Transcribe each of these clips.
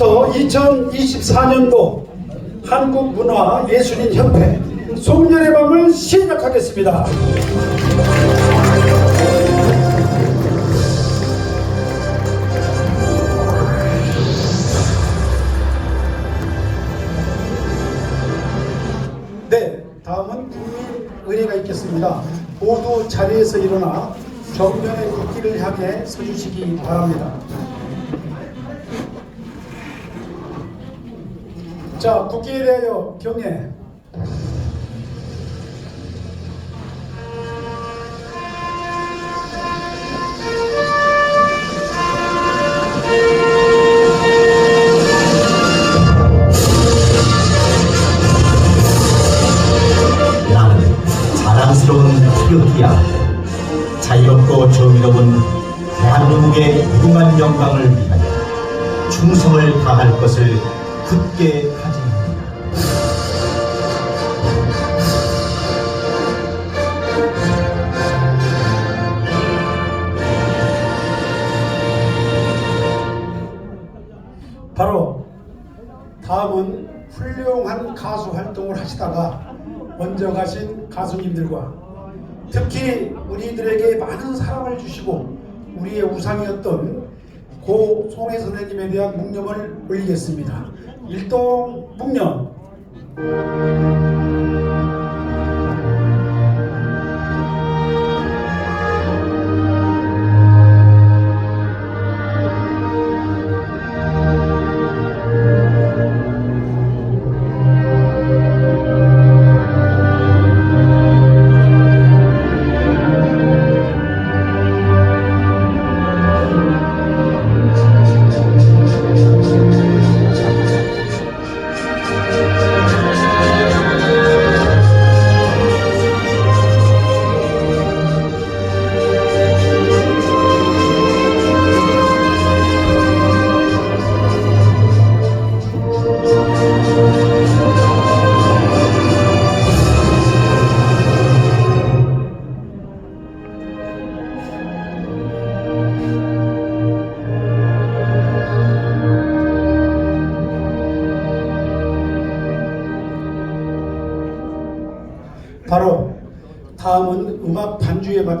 지금부터 2024년도 한국문화예술인협회 송년의 밤을 시작하겠습니다. 네, 다음은 국민의례가 있겠습니다. 모두 자리에서 일어나 정면의 국기를 향해 서주시기 바랍니다. 자, 국기에 대하여 경례. 자유롭고 정의로운 대한민국의 무궁한 영광을 위하여 충성을 다할 것을 굳게 가수님들과 특히 우리들에게 많은 사랑을 주시고 우리의 우상이었던 고 송혜 선생님에 대한 묵념을 올리겠습니다. 일동 묵념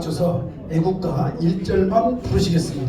맞춰서 애국가 1절만 부르시겠습니다.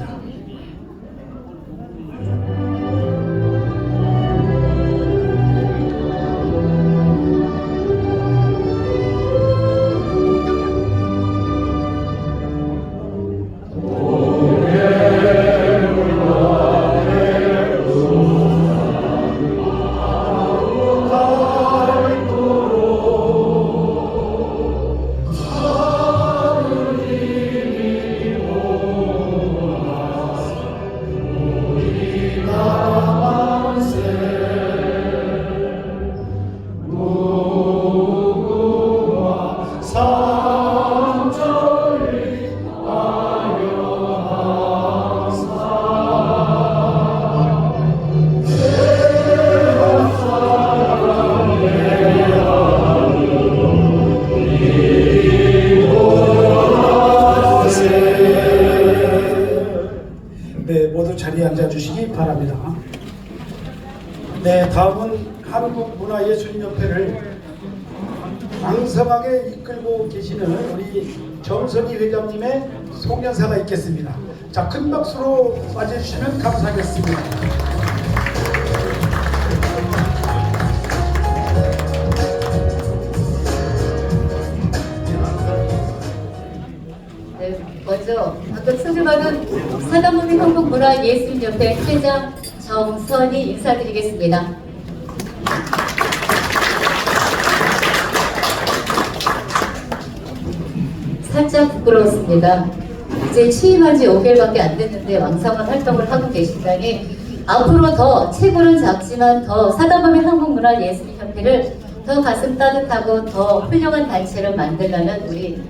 송년사가 있겠습니다. 자, 큰 박수로 맞이해주시면 감사하겠습니다. 네, 먼저 아까 소개받은 사단법인 한국문화예술협회 회장 정선희 인사드리겠습니다. 살짝 부끄러웠습니다. 이제 취임한 지 5개월밖에 안 됐는데 왕성한 활동을 하고 계신다니 앞으로 더 체구는 작지만 더 사단법인 한국문화 예술협회를 더 가슴 따뜻하고 더 훌륭한 단체를 만들려는 우리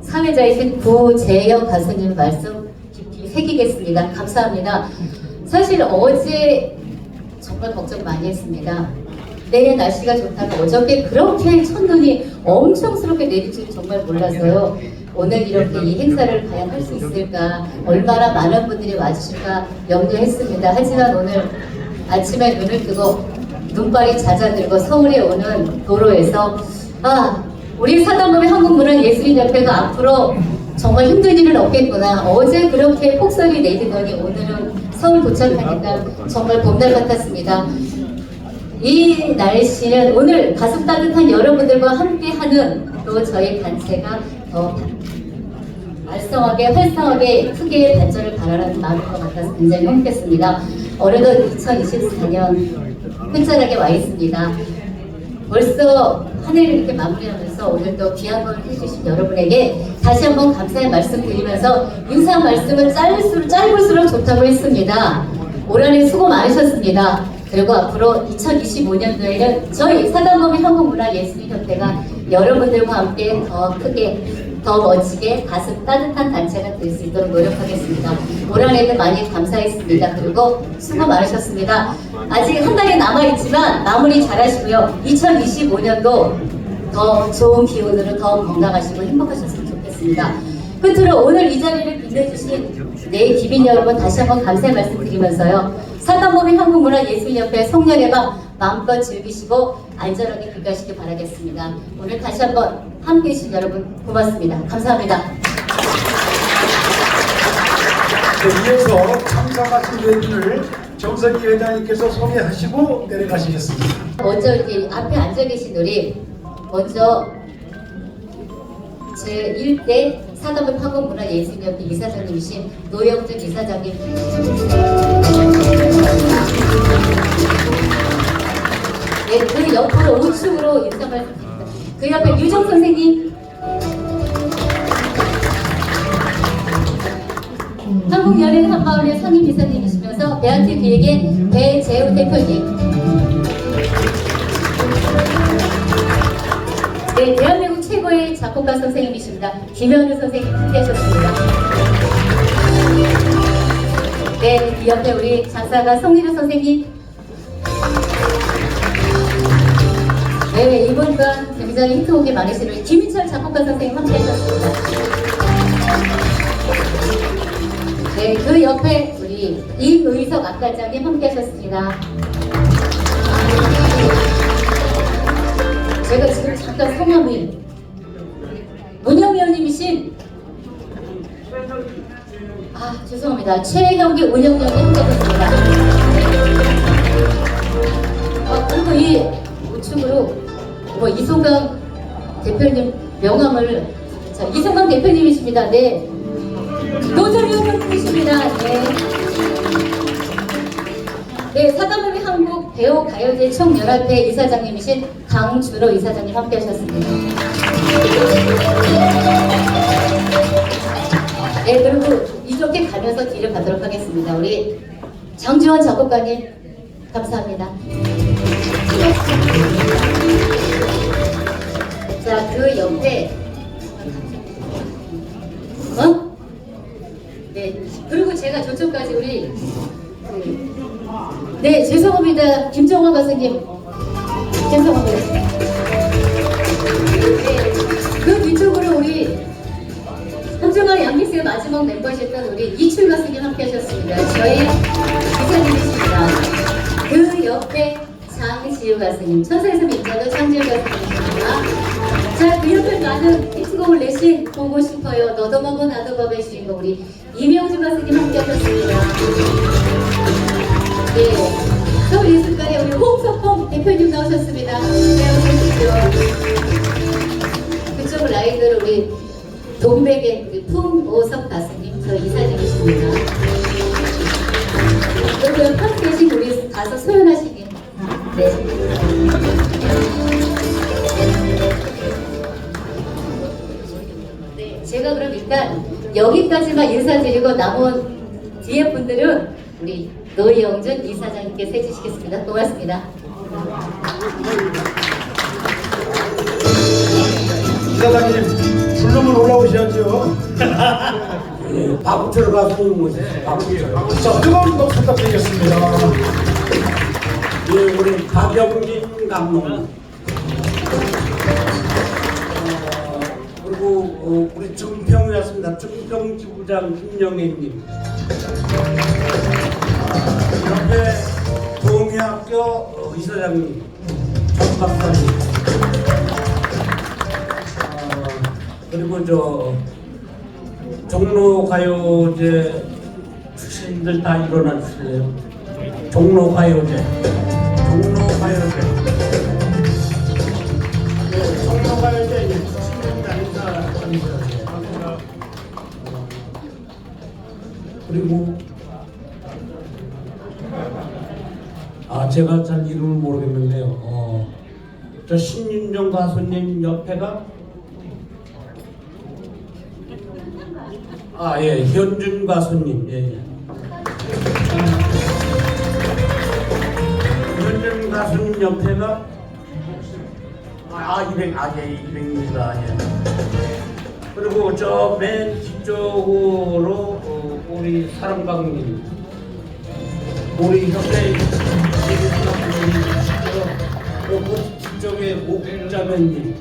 사회자이신 구재영 가수님 말씀 깊이 새기겠습니다. 감사합니다. 사실 어제 정말 걱정 많이 했습니다. 내일 날씨가 좋다면 어저께 그렇게 첫눈이 엄청스럽게 내릴 줄 정말 몰라서요. 오늘 이렇게 이 행사를 과연 할 수 있을까, 얼마나 많은 분들이 와주실까 염두했습니다. 하지만 오늘 아침에 눈을 뜨고 눈발이 잦아들고 서울에 오는 도로에서 아 우리 사단법의 한국문화예술인협회가 앞으로 정말 힘든 일은 없겠구나. 어제 그렇게 폭설이 내리더니 오늘은 서울 도착하니까 정말 봄날 같았습니다. 이 날씨는 오늘 가슴 따뜻한 여러분들과 함께하는 또 저희 단체가 더 말썽하게 활성하게 크게 발전을 바라는 마음인 것 같아서 굉장히 행복했습니다. 올해도 2024년 끝자락에 와 있습니다. 벌써 한 해를 이렇게 마무리하면서 오늘 또 귀한 걸 해주신 여러분에게 다시 한번 감사의 말씀 드리면서 인사 말씀은 짧을수록, 짧을수록 좋다고 했습니다. 올 한해 수고 많으셨습니다. 그리고 앞으로 2025년도에는 저희 사단법인 한국문화예술인협회가 여러분들과 함께 더 크게 더 멋지게 가슴 따뜻한 단체가 될 수 있도록 노력하겠습니다. 올 한해도 많이 감사했습니다. 그리고 수고 많으셨습니다. 아직 한 달이 남아있지만 마무리 잘 하시고요. 2025년도 더 좋은 기운으로 더 건강하시고 행복하셨으면 좋겠습니다. 끝으로 오늘 이 자리를 빛내주신 내 기빈 여러분 다시 한번 감사의 말씀 드리면서요. 사단법인 한국문화예술협회 송년회방 마음껏 즐기시고 안전하게 귀가하시길 바라겠습니다. 오늘 다시 한번 함께 해 주신 여러분 고맙습니다. 감사합니다. 네, 이어서 참석하신 외분을 정선희 회장님께서 소개하시고 내려가시겠습니다. 먼저 이렇게 앞에 앉아 계신 우리 먼저 제 1대 사단법 한국문화예술협회 이사장님이신 노영준 이사장님 네, 그 옆으로 우측으로 인사 말씀드립니다. 그 옆에 유정 선생님 한국연예인 한마을의 상임 이사님이시면서 배아트 기획의 배재우 대표님 네, 대한민국 최고의 작곡가 선생님이십니다. 김현우 선생님 함께하셨습니다. 네, 그 옆에 우리 작사가 송일우 선생님. 네, 이번과 굉장히 히트곡이 많으신 우리 김인철 작곡가 선생님 함께하셨습니다. 네, 그 옆에 우리 임의석 악단장님 함께 하셨습니다. 제가 지금 잠깐 성함이 문영 의원님이신 아 죄송합니다 최경기 운영위원님 함께 하셨습니다. 아 그리고 이 우측으로 뭐 이송강 대표님 명함을 자 이송강 대표님이십니다. 네 노조위원님이십니다. 네. 네, 사단법인 한국 배우 가요제 총연합회 이사장님이신 강준호 이사장님 함께 하셨습니다. 네, 그리고 이렇게 가면서 뒤를 가도록 하겠습니다. 우리 장주원 작곡가님 감사합니다. 옆에 어? 네, 그리고 제가 저쪽까지 우리 그 네, 죄송합니다. 김정환 가수님. 죄송합니다. 네, 그 뒤쪽으로 우리 한정아 양미스의 마지막 멤버셨던 우리 이출 가수님 함께 하셨습니다. 저희 기사님이십니다. 그 옆에 장지우 가수님, 천사에서 민자도 장지우 가수님이십니다. 자, 그 옆에 많은 히트곡을 내신 보고 싶어요. 너도 먹어 나도 먹의 주인공 우리 이명주 가수님 함께 하셨습니다. 네. 서울예술가의 우리 홍석봉 대표님 나오셨습니다. 네, 어서오십시오. 그쪽 라이더로 우리 동백의 우리 품오석 가수님, 저 이사님이십니다. 그리고 함께 계신 우리 가수 소연하시긴. 네. 제가 그럼 일단 여기까지만 인사드리고 남은 뒤에 분들은 우리 노영준 이사장님께서 해주시겠습니다. 고맙습니다. 이사장님 부르면 올라오셔야죠. 예, 밥 들어가서 오세요. 밥 들어가서. 자, 뜨거운 박 부탁드리겠습니다. 예, 우리 박영진 감독. 어, 우리 증평이었습니다. 증평 지부장 김영애님. 옆에 동 동해학교 어, 이사장님 정 박사님 어, 그리고 저 종로 가요제 출신들 다 일어나 주실래요? 종로 가요제 종로 가요제 네, 종로 가요제 이제 출신 그리고 아 제가 잘 이름을 모르겠는데요. 어, 저 신윤정 가수님 옆에가 아 예 현준 가수님 예. 예. 현준 가수님 옆에가 아 이백 아예 이백입니다. 예. 그리고 저 맨 뒤쪽으로 어, 우리 사랑방님. 우리 협회 그리고 뒤쪽에 목자매님.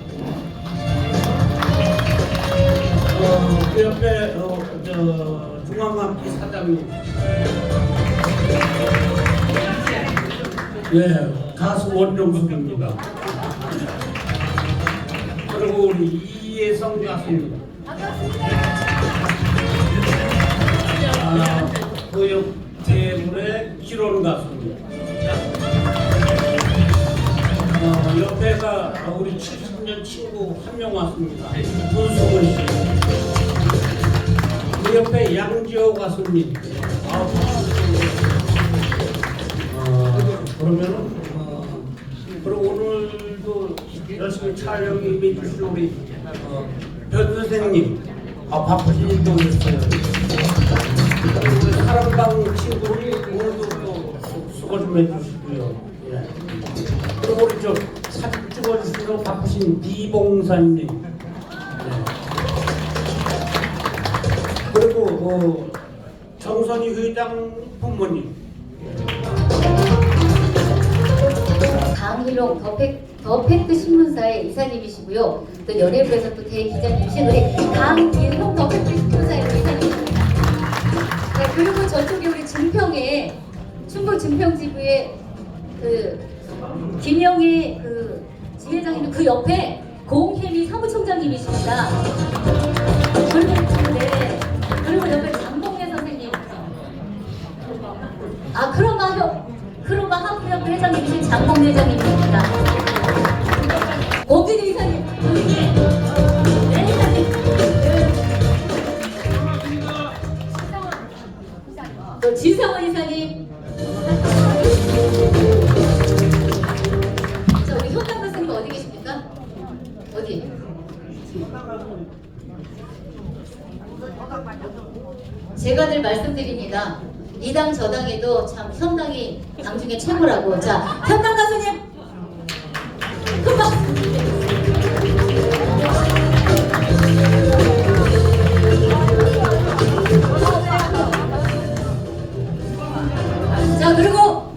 어, 그 옆에 어, 저 중앙감기 사장님. 예 가수 원종숙입니다. 그리고 우리 이예성 가수입니다 테이블에 기론 가수입니다. 어, 옆에가 우리 70년 친구 한 명 왔습니다. 문수근 씨. 그 옆에 양지호 가수님. 아, 어, 그러면은 어, 그리고 오늘도 열심히 촬영 임해 주신 우리 어, 변 선생님. 아 바쁘신 또 있어요. 우리 사랑방 친구들이 오늘도 또 수고 좀 해주시고요. 예. 그리고 우리 저 사진 찍어주시느라 바쁘신 비봉사님. 예. 그리고 어, 정선희 회장 부모님. 강희롱 더팩, 더팩트 신문사의 이사님이시고요. 또 연예부에서 또 대기자님이신 우리 강희롱 더팩트 신문사의 이사님이십니다. 네, 그리고 저쪽에 우리 증평에 충북 증평지부의 그 김영희 그 지회장님 그 옆에 공혜미 사무총장님이십니다. 그리고 네 그리고 옆에 장봉래 선생님. 아 크로마 협 크로마 하프협 회장님이신 장봉 회장님입니다. 고기도 이사님, 고기님. 네, 이사님. 진성원 이사님. 자, 우리 현장 선생님 어디 계십니까? 어디? 제가 늘 말씀드립니다. 이당 저당에도 참 현당이 당 중에 최고라고. 자, 현당 가수님. 자, 그리고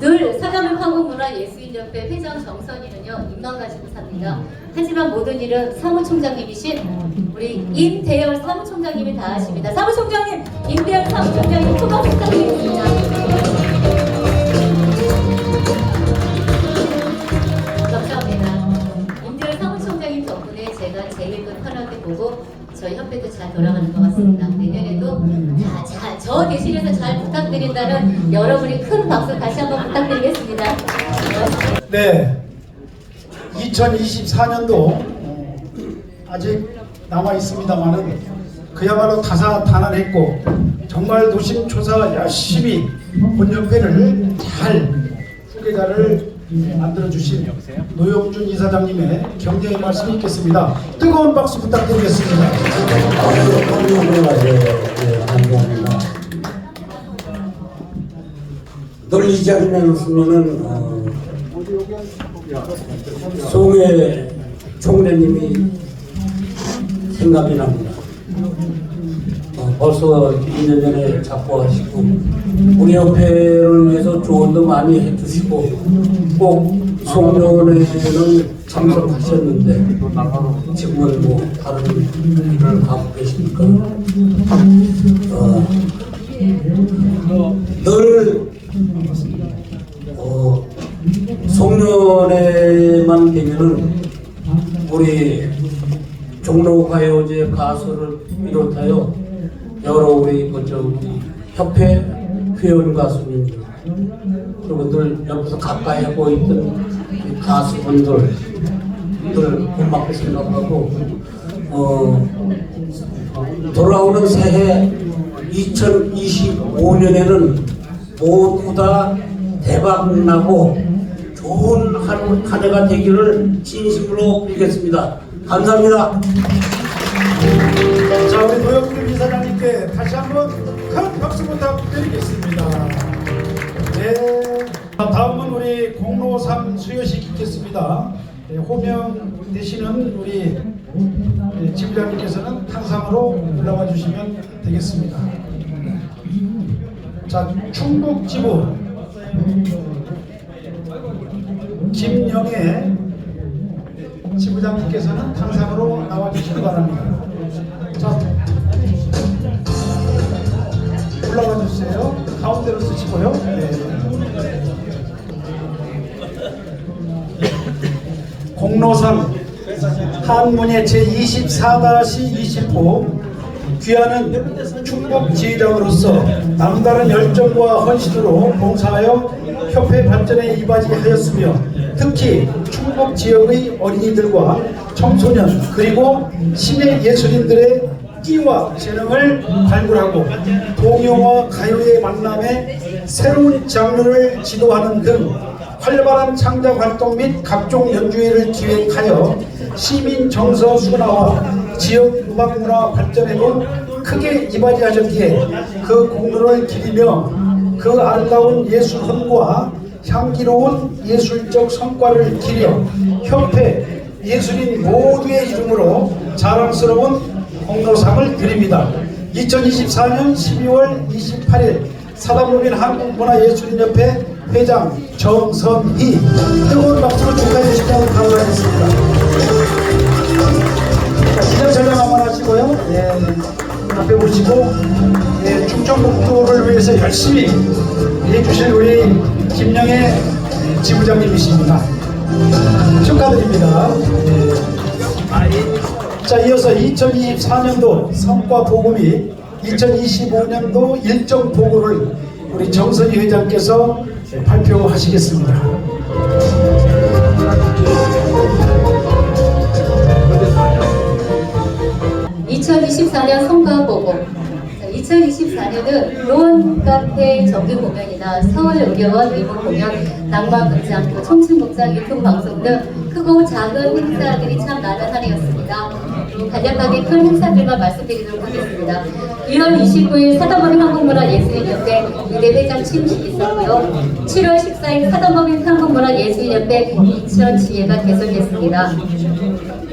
늘 사가면 한국문화 예술인협회 회장 정선이는요 인간 가지고 삽니다. 하지만 모든 일은 사무총장님이신 우리 임대열 사무총장님이 다 하십니다. 사무총장님, 임대열 사무총장님. 감사합니다. 돌아가는 것 같습니다. 내년에도 자, 자, 저 대신해서 잘 부탁드린다는 여러분이 큰 박수 다시 한번 부탁드리겠습니다. 네. 2024년도 아직 남아 있습니다만은 그야말로 다사다난했고 정말 노심초사 열심히 본연패를 잘 후계자를 만들어 주신 노영준 이사장님의 격려의 말씀이 있겠습니다. 뜨거운 박수 부탁드리겠습니다. 감사합니다. 널이 자리에 있으면은 어, 송해 총재님이 생각이 납니다. 어, 벌써 2년 전에 작고하시고 우리 협회를 위해서 조언도 많이 해주시고 꼭 송년회는 참석하셨는데 지금은 뭐 다른 일을 하고 계시니까? 어, 늘 송년회만 되면은 우리 종로가요제 가수를 비롯하여 여러 우리 그저 협회 회원 가수님들 그리고 늘 옆에서 가까이 하고 있던 이 가수분들 늘 고맙게 생각하고 어 돌아오는 새해 2025년에는 모두 다 대박 나고 좋은 한, 한 해가 되기를 진심으로 빌겠습니다. 감사합니다. 자 우리 노영준 이사장님 께 다시 한번 큰 박수 부탁드리겠습니다. 네. 자, 다음은 우리 공로상 수여식 있겠습니다. 네, 호명 되시는 우리 네, 지부장님께서는 탕상으로 올라와 주시면 되겠습니다. 자 충북 지부 김영애 지부장님께서는 탕상으로 나와 주시기 바랍니다. 자, 가운데로 쓰시고요. 네. 공로상 한문의 제24-20호 귀하는 충북 지휘장으로서 남다른 열정과 헌신으로 봉사하여 협회 발전에 이바지하였으며 특히 충북 지역의 어린이들과 청소년 그리고 시내 예술인들의 끼와 재능을 발굴하고 동요와 가요의 만남에 새로운 장르를 지도하는 등 활발한 창작 활동 및 각종 연주회를 기획하여 시민 정서 순화와 지역 음악 문화 발전에도 크게 이바지하셨기에 그 공로를 기리며 그 아름다운 예술 헌과 향기로운 예술적 성과를 기려 협회 예술인 모두의 이름으로 자랑스러운 공로상을 드립니다. 2024년 12월 28일 사단법인 한국문화예술인협회 회장 정선희 뜨거운 박수로 축하해 주시면 감사하겠습니다. 자, 기념 촬영 한번 하시고요. 예, 앞에 보시고 예, 충청북도를 위해서 열심히 해주실 우리 김영애 지부장님이십니다. 축하드립니다. 자, 이어서 2024년도 성과 보고 및 2025년도 일정 보고를 우리 정선희 회장께서 발표하시겠습니다. 2024년 성과 보고. 2024년은 로원 카페 정기 공연이나 서울의료원 외부 공연, 낭만극장, 청춘극장, 유튜브 방송 등 크고 작은 행사들이 참 많은 한 해였습니다. 또 간략하게 큰 행사들만 말씀드리도록 하겠습니다. 1월 29일 사단법인 한국문화 예술인협회 의대 회장 취임식이 있었고요. 7월 14일 사단법인 한국문화 예술인협회 인천 지회가 개설됐습니다.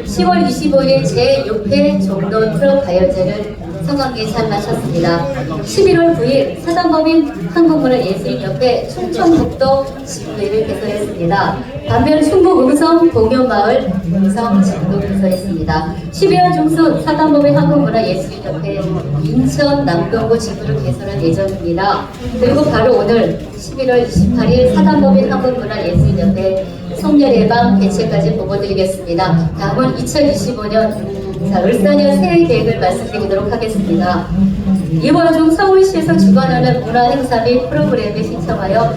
10월 25일 제6회 종로 트럭 가요제를 성황리에 참가하셨습니다. 11월 9일 사단법인 한국문화 예술인협회 충청북도 지부회를 개설했습니다. 반면 충북 음성 동요마을 음성 지부도 개설했습니다. 12월 중순 사단법인 한국문화 예술인협회 인천 남동구 지부를 개설할 예정입니다. 그리고 바로 오늘 11월 28일 사단법인 한국문화 예술인협회 송년회방 개최까지 보고드리겠습니다. 다음은 2025년 자, 을사년 새해 계획을 말씀드리도록 하겠습니다. 이번 중 서울시에서 주관하는 문화행사 및 프로그램에 신청하여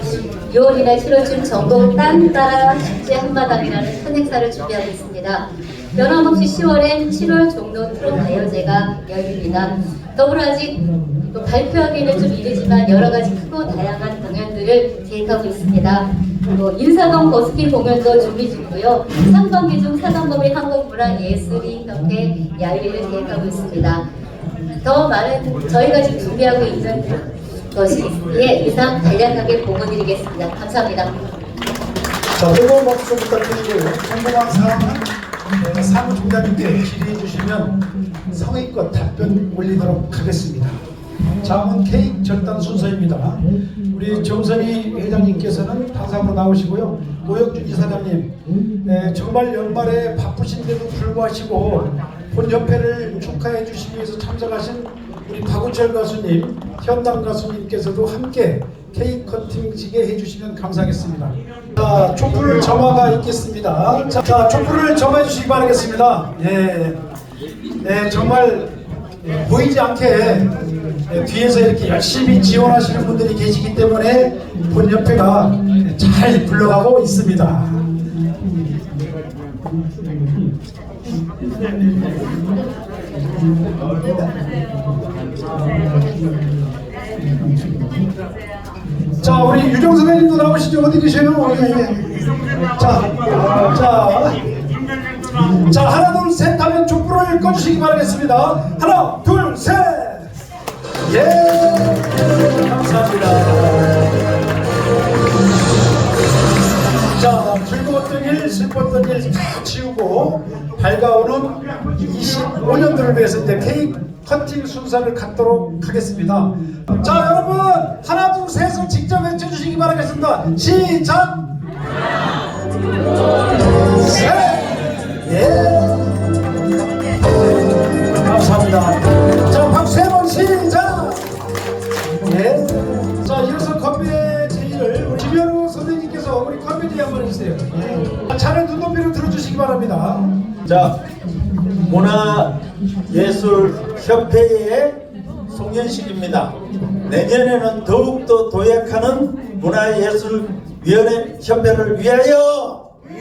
6월이나 7월쯤 전국 딴따라 축제 한마당이라는 큰 행사를 준비하고 있습니다. 변함없이 10월엔 7월 종로 트롯 가요제가 열립니다. 더불어 아직 또 발표하기는 좀 이르지만 여러 가지 크고 다양한 공연들을 계획하고 있습니다. 그리고 인사동 버스킹 공연도 준비 중이고요. 상반기 중 사단법인 한국문화예술인협회 야유회를 계획하고 있습니다. 더 많은 저희가 지금 준비하고 있는 것이 있기에 이상 간략하게 보고드리겠습니다. 감사합니다. 자, 뜨거운 박수 부탁드리고요. 궁금한 사항은 네, 사무총장님께 질의해 주시면 성의껏 답변 올리도록 하겠습니다. 다음은 케이크 절단 순서입니다. 우리 정선희 회장님께서는 당상으로 나오시고요. 노영준 이사장님, 네, 정말 연말에 바쁘신데도 불구하시고 본 협회를 축하해 주시기 위해서 참석하신 우리 박우철 가수님, 현당 가수님께서도 함께 케이크 커팅식에 해주시면 감사하겠습니다. 자, 촛불 점화가 있겠습니다. 자, 자 촛불을 점화해 주시기 바라겠습니다. 예, 네, 정말 예, 보이지 않게 예, 뒤에서 이렇게 열심히 지원하시는 분들이 계시기 때문에 본협회가 잘 굴러가고 있습니다. 자, 우리 유정 선생님도 나오시죠? 어디 계세요? 어, 예, 예. 자, 자, 자, 하나, 둘, 셋 하면 촛불을 꺼주시기 바라겠습니다. 하나, 둘, 셋! 다 치우고 밝아오는 25년도를 위해서 이제 케이크 커팅 순서를 갖도록 하겠습니다. 자, 여러분 하나, 둘, 셋을 직접 외쳐주시기 바라겠습니다. 시작! 셋! 예! 감사합니다. 자, 박수 세번 시작! 예. 자, 이어서 건배의 제의를 우리 김현우 선생님께서 우리 제의 한번 해주세요. 예. 차례 눈높이로 들어주시기 바랍니다. 자, 문화예술협회의 송년식입니다. 내년에는 더욱더 도약하는 문화예술위원회 협회를 위하여! 위